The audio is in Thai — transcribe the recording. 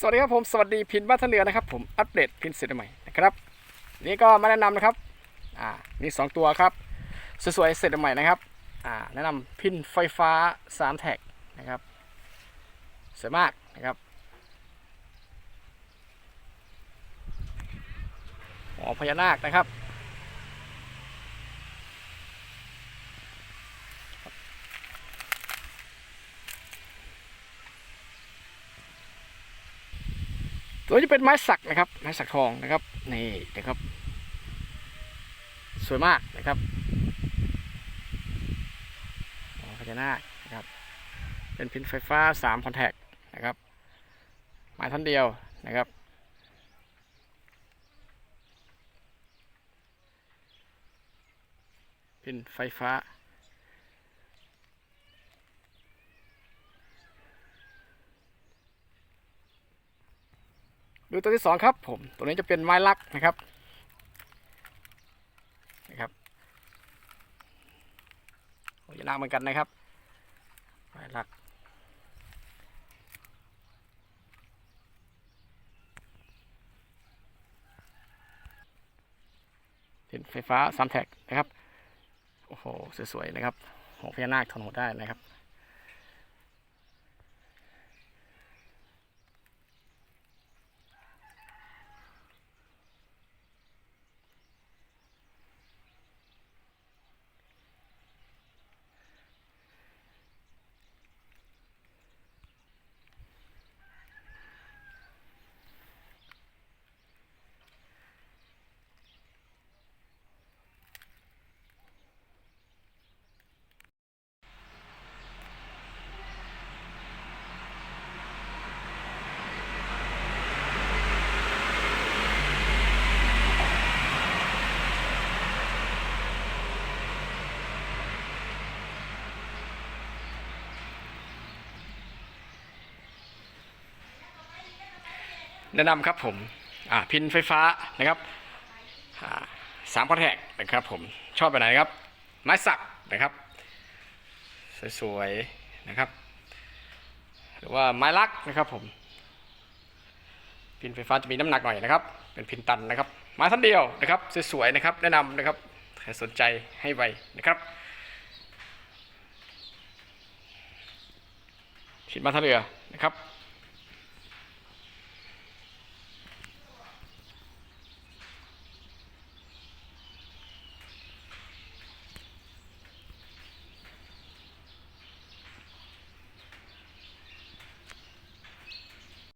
สวัสดีครับผมสวัสดีพินบ้านทะเรือนะครับผมอัปเดตพินเสร็จใหม่นะครับนี่ก็มาแนะนำนะครับอ่ามีสองตัวครับสวยๆเสร็จใหม่นะครับอ่าแนะนำพินไฟฟ้า 3 แท็กนะครับสวยมากนะครับหอพญานาคนะครับ ตัวนี้เป็นไม้สักนะครับ ไม้สักทองนะครับ นี่นะครับ สวยมากนะครับอ๋อพญานาคนะครับ เป็นพินไฟฟ้า3คอนแทคนะครับไม้ท่านเดียวนะครับพินไฟฟ้า ดูตัวที่สองครับผมตัวนี้จะเป็นไม้ลักนะครับนะครับโอ้ยนาเหมือนกันนะครับไม้ลักเป็นไฟฟ้าสามแท็กนะครับโอ้โหสวยๆนะครับหัวพญานาคทนหัวได้นะครับ แนะนำครับผมพินไฟฟ้านะครับสามคอนแทคนะครับผมชอบแบบไหนครับ ไม้สักนะครับ สวยๆนะครับ หรือว่าไม้ลักนะครับผม พินไฟฟ้าจะมีน้ำหนักหน่อยนะครับ เป็นพินตันนะครับไม้ท่านเดียวนะครับ สวยๆนะครับ แนะนำนะครับใครสนใจให้ไวนะครับพินมาท่าเรือนะครับ